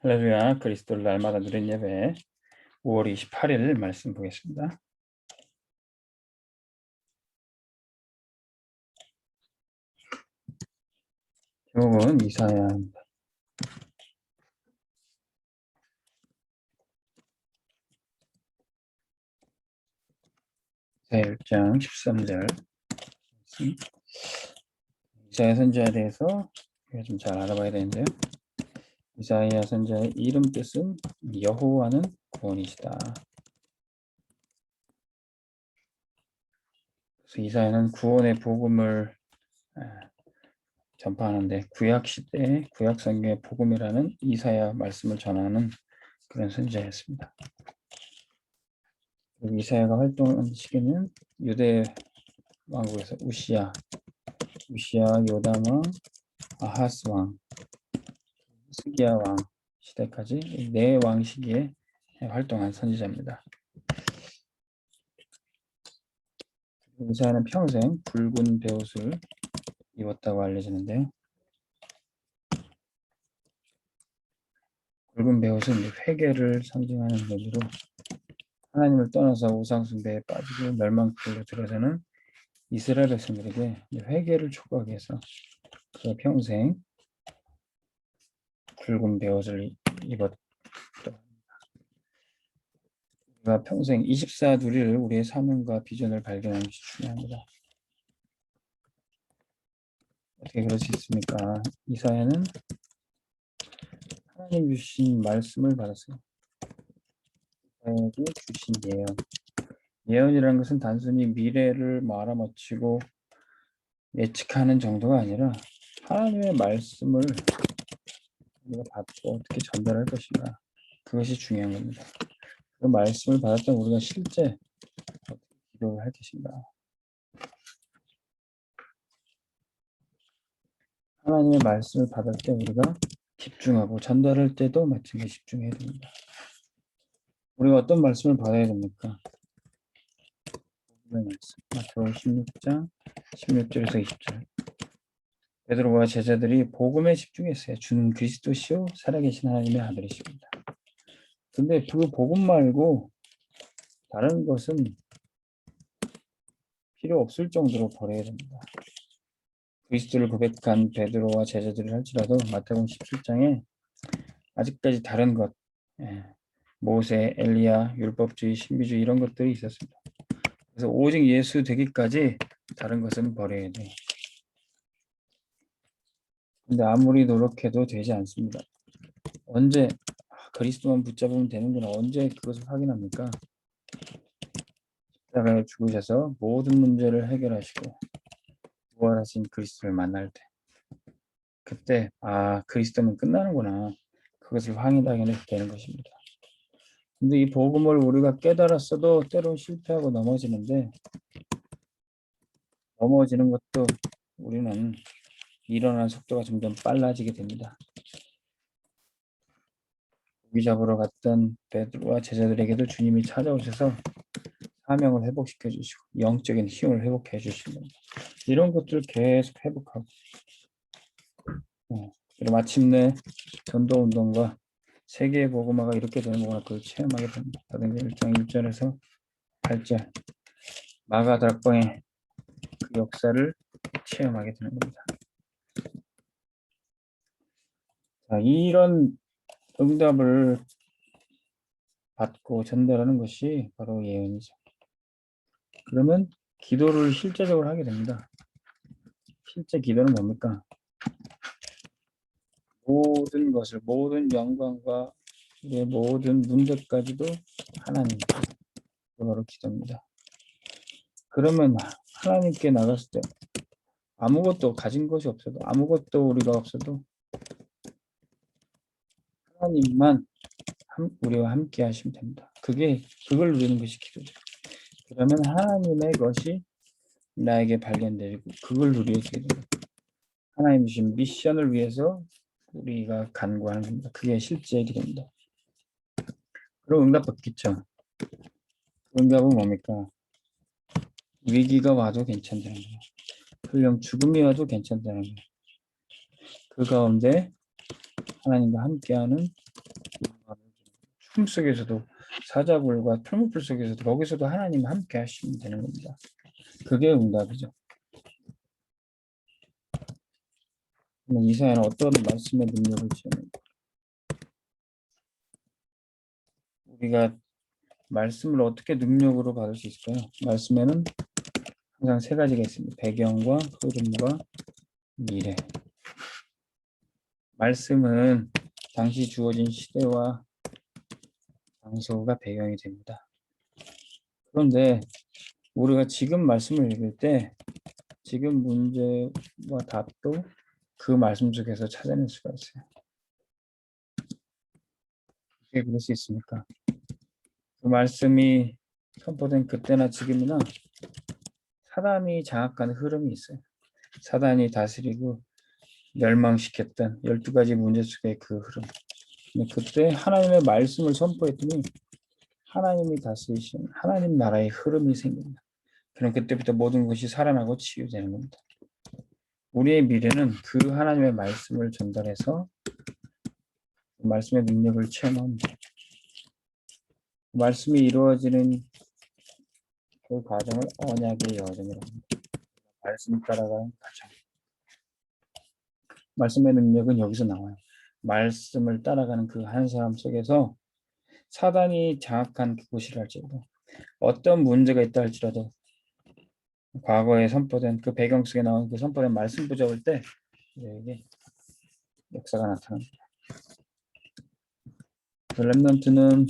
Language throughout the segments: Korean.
할렐루야 그리스도를 날마다 누린 예배 5월 28일 말씀 보겠습니다. 제목은 이사야입니다. 이사야 1장 13절 이사야 선지자에 대해서 좀 잘 알아봐야 되는데요. 이사야 선지자의 이름 뜻은 여호와는 구원이시다. 그래서 이사야는 구원의 복음을 아, 전파하는데 구약 시대 구약 성경의 복음이라는 이사야 말씀을 전하는 그런 선지자였습니다. 그리고 이사야가 활동한 시기는 유대 왕국에서 우시야, 우시야 요담 왕, 아하스 왕, 스기야 왕 시대까지 네왕 시기에 활동한 선지자입니다. 이사야는 평생 붉은 베옷을 입었다고 알려지는데요. 붉은 베옷은 회개를 상징하는 의미로 하나님을 떠나서 우상 숭배에 빠지고 멸망길로 들어서는 이스라엘 백성들에게 회개를 촉구하기 위해서 그가 평생 붉은 베옷을 입었다. 우리가 평생 24두리를 우리의 사명과 비전을 발견하는 것이 중요합니다. 어떻게 그럴 수 있습니까? 이사야는 하나님 주신 말씀을 받았어요. 이사야에게 주신 예언. 예언이라는 것은 단순히 미래를 알아맞히고 예측하는 정도가 아니라 하나님의 말씀을 우리가 받고 어떻게 전달할 것인가 그것이 중요한 겁니다. 그 말씀을 받았던 우리가 실제 기도를 할 것인가 하나님의 말씀을 받을 때 우리가 집중하고 전달할 때도 마찬가지 집중해야 됩니다. 우리가 어떤 말씀을 받아야 됩니까? 마태복음 16장 16절에서 20절. 베드로와 제자들이 복음에 집중했어요. 주는 그리스도시요 살아계신 하나님의 아들이십니다. 근데 그 복음 말고 다른 것은 필요 없을 정도로 버려야 됩니다. 그리스도를 고백한 베드로와 제자들을 할지라도 마태복음 17장에 아직까지 다른 것, 예, 모세, 엘리야, 율법주의, 신비주의 이런 것들이 있었습니다. 그래서 오직 예수 되기까지 다른 것은 버려야 돼요. 근데 아무리 노력해도 되지 않습니다. 언제 아, 그리스도만 붙잡으면 되는구나. 언제 그것을 확인합니까? 십자가에 죽으셔서 모든 문제를 해결하시고 부활하신 그리스도를 만날 때 그때 아 그리스도는 끝나는구나. 그것을 확인하게 되는 것입니다. 근데 이 복음을 우리가 깨달았어도 때로 실패하고 넘어지는데 넘어지는 것도 우리는 일어나는 속도가 점점 빨라지게 됩니다. 고기 잡으러 갔던 베드로와 제자들에게도 주님이 찾아오셔서 사명을 회복시켜 주시고 영적인 힘을 회복해 주시는. 이런 것들을 계속 회복하고 어, 그리고 마침내 전도 운동과 세계의 복음화가 이렇게 되는 거구나 그걸 체험하게 됩니다. 사도행전 1장 1절에서 8절 마가다락방의 그 역사를 체험하게 되는 겁니다. 자, 이런 응답을 받고 전달하는 것이 바로 예언이죠. 그러면 기도를 실제적으로 하게 됩니다. 실제 기도는 뭡니까? 모든 것을 모든 영광과 우리의 모든 문제까지도 하나님 바로 기도입니다. 그러면 하나님께 나갔을 때 아무것도 가진 것이 없어도 아무것도 우리가 없어도 하나님만 함- 우리와 함께 하시면 됩니다. 그게 그걸 누리는 것이 기도죠. 그러면 하나님의 것이 나에게 발견되고 그걸 누리게 됩니다. 하나님 주신 미션을 위해서 우리가 간구하는 겁니다. 그게 실제 기도입니다. 그럼 응답 받겠죠. 응답은 뭡니까? 위기가 와도 괜찮다는 거예요. 설령 죽음이 와도 괜찮다는 거예요. 그 가운데 하나님과 함께하는 품 속에서도 사자굴과 풀무풀 속에서도 거기서도 하나님 함께 하시면 되는 겁니다. 그게 응답이죠. 이사야는 어떤 말씀의 능력을 지어낼까? 우리가 말씀을 어떻게 능력으로 받을 수 있을까요? 말씀에는 항상 세 가지가 있습니다. 배경과 흐름과 미래. 말씀은 당시 주어진 시대와 장소가 배경이 됩니다. 그런데 우리가 지금 말씀을 읽을 때 지금 문제와 답도 그 말씀 속에서 찾아낼 수가 있어요. 어떻게 그럴 수 있습니까? 그 말씀이 선포된 그때나 지금이나 사단이 장악하는 흐름이 있어요. 사단이 다스리고 멸망시켰던 12가지 문제 속의 그 흐름. 그때 하나님의 말씀을 선포했더니 하나님이 다스리신 하나님 나라의 흐름이 생깁니다. 그럼 그때부터 모든 것이 살아나고 치유되는 겁니다. 우리의 미래는 그 하나님의 말씀을 전달해서 그 말씀의 능력을 체험합니다. 그 말씀이 이루어지는 그 과정을 언약의 여정이라고 합니다. 말씀 따라가는 과정. 말씀의 능력은 여기서 나와요. 말씀을 따라가는 그 한 사람 속에서 사단이 장악한 그곳이라 할지라도 어떤 문제가 있다 할지라도 과거에 선포된 그 배경 속에 나온 그 선포된 말씀 붙잡을 때 이게 역사가 나타납니다. 그 렘넌트는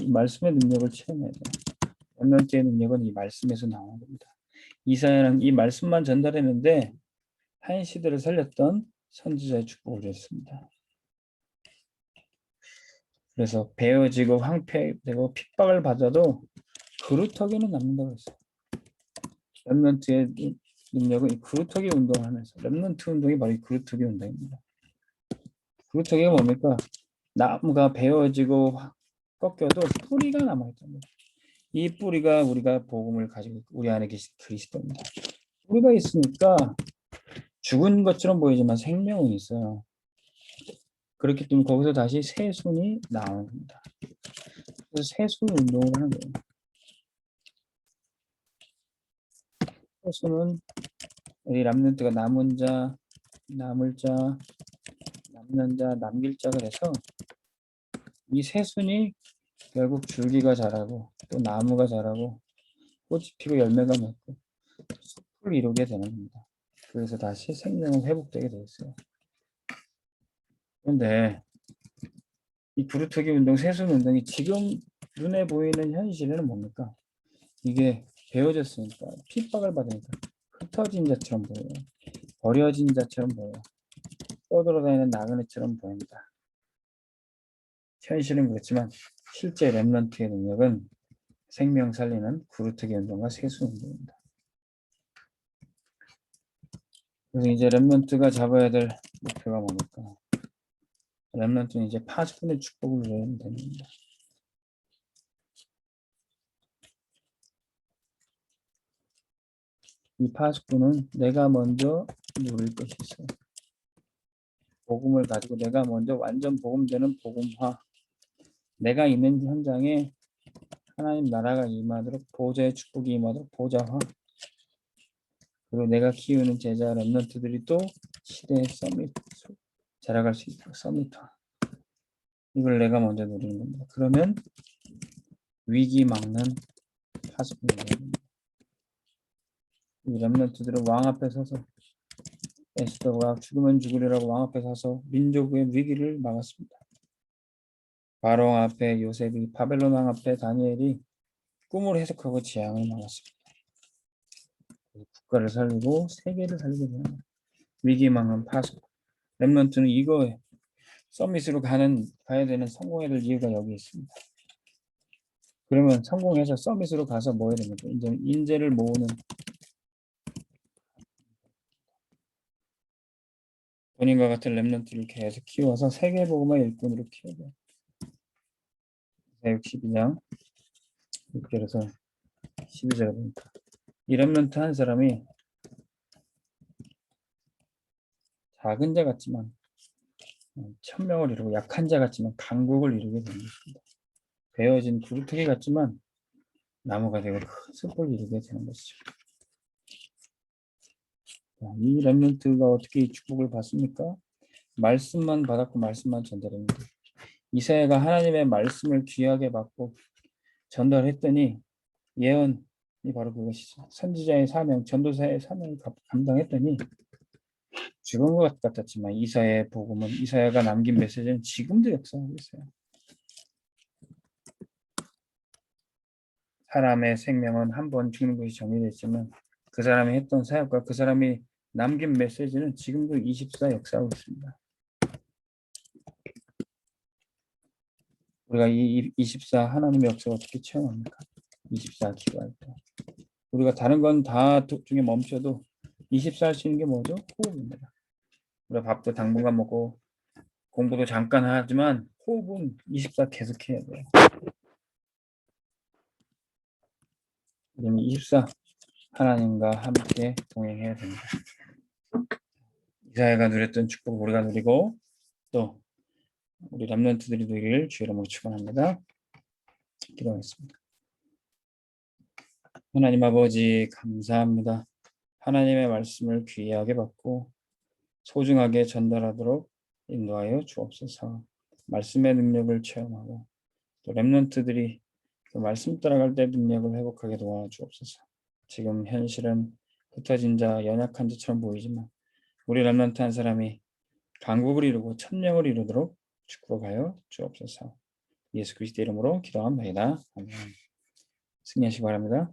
이 말씀의 능력을 체험해야 돼요. 렘넌트의 능력은 이 말씀에서 나오는 겁니다. 이사야는 이 말씀만 전달했는데 한 시대를 살렸던 선지자의 축복을 줬습니다. 그래서 베어지고 황폐되고 핍박을 받아도 그루터기는 남는다고 했어요. 렘넌트의 능력은 이 그루터기 운동을 하면서 렘넌트 운동이 바로 이 그루터기 운동입니다. 그루터기가 뭡니까? 나무가 베어지고 꺾여도 뿌리가 남아있다는 거예요. 이 뿌리가 우리가 복음을 가지고 우리 안에 계신 그리스도입니다. 뿌리가 있으니까 죽은 것처럼 보이지만 생명은 있어요. 그렇기 때문에 거기서 다시 새순이 나오는 겁니다. 그래서 새순 운동을 하는 거예요. 새순은 이 람넌트가 남은 자, 남을 자, 남는 자, 남길 자가 돼서 이 새순이 결국 줄기가 자라고 또 나무가 자라고 꽃이 피고 열매가 맺고 숲을 이루게 되는 겁니다. 그래서 다시 생명은 회복되게 되어 있어요. 그런데 이 구루터기 운동, 세순 운동이 지금 눈에 보이는 현실에는 뭡니까? 이게 베어졌으니까 핍박을 받으니까 흩어진 자처럼 보여요. 버려진 자처럼 보여요. 떠돌아다니는 나그네처럼 보입니다. 현실은 그렇지만 실제 랩런트의 능력은 생명 살리는 구루터기 운동과 세수 운동입니다. 그래서 이제 랩런트가 잡아야 될 목표가 뭡니까? 랩런트는 이제 파수꾼의 축복을 누리면 됩니다. 이 파수꾼은 내가 먼저 누릴 것이 있어요. 복음을 가지고 내가 먼저 완전 복음되는 복음화 내가 있는 현장에 하나님 나라가 임하도록 보좌의 축복이 임하도록 보좌화 그리고 내가 키우는 제자 랩런트들이 또 시대의 서밋 자라갈 수 있도록 서밋화 이걸 내가 먼저 누리는 겁니다. 그러면 위기 막는 파수꾼이 됩니다. 이 랩런트들은 왕 앞에 서서 에스더가 죽으면 죽으리라고 왕 앞에 서서 민족의 위기를 막았습니다. 바로 앞에 요셉이 바벨론 왕 앞에 다니엘이 꿈을 해석하고 재앙을 막았습니다. 국가를 살리고 세계를 살리게 되는 위기 막는 파수. 렘런트는 이거에 서밋으로 가는 가야 되는 성공해야 될 이유가 여기 있습니다. 그러면 성공해서 서밋으로 가서 뭐 해야 됩니까? 이제 인재를 모으는 본인과 같은 렘런트를 계속 키워서 세계 복음의 일꾼으로 키워야 돼요. 62장 6절에서 12절에 보니까 이 렘런트 한 사람이 작은 자 같지만 어, 천명을 이루고 약한 자 같지만 강국을 이루게 되는 것입니다. 베어진 구루터기 같지만 나무가 되고 큰 숲을 이루게 되는 것이죠. 자, 이 렘넌트가 어떻게 이 축복을 받습니까? 말씀만 받았고 말씀만 전달합니다. 이사야가 하나님의 말씀을 귀하게 받고 전달했더니 예언이 바로 그것이죠. 선지자의 사명, 전도사의 사명을 감- 감당했더니 죽은 것 같았지만 이사야의 복음은 이사야가 남긴 메시지는 지금도 역사하고 있어요. 사람의 생명은 한 번 죽는 것이 정리됐지만 그 사람이 했던 사역과 그 사람이 남긴 메시지는 지금도 24 역사하고 있습니다. 우리가 이 24 하나님의 역사를 어떻게 체험합니까? 24 기도할 때. 우리가 다른 건 다 중에 멈춰도 24 할 수 있는 게 뭐죠? 호흡입니다. 우리가 밥도 당분간 먹고 공부도 잠깐 하지만 호흡은 24 계속 해야 돼요. 우리는 24 하나님과 함께 동행해야 됩니다. 이사야가 누렸던 축복 우리가 누리고 또 우리 람런트들이 누릴 주의 이름으로 축원합니다. 기도하겠습니다. 하나님 아버지 감사합니다. 하나님의 말씀을 귀하게 받고 소중하게 전달하도록 인도하여 주옵소서. 말씀의 능력을 체험하고 또 렘넌트들이 그 말씀 따라갈 때 능력을 회복하게 도와주옵소서. 지금 현실은 흩어진 자, 연약한 자처럼 보이지만 우리 렘넌트 한 사람이 강국을 이루고 천명을 이루도록 축복하여 주옵소서. 예수 그리스도 이름으로 기도합니다. 아멘. 승리하시기 바랍니다.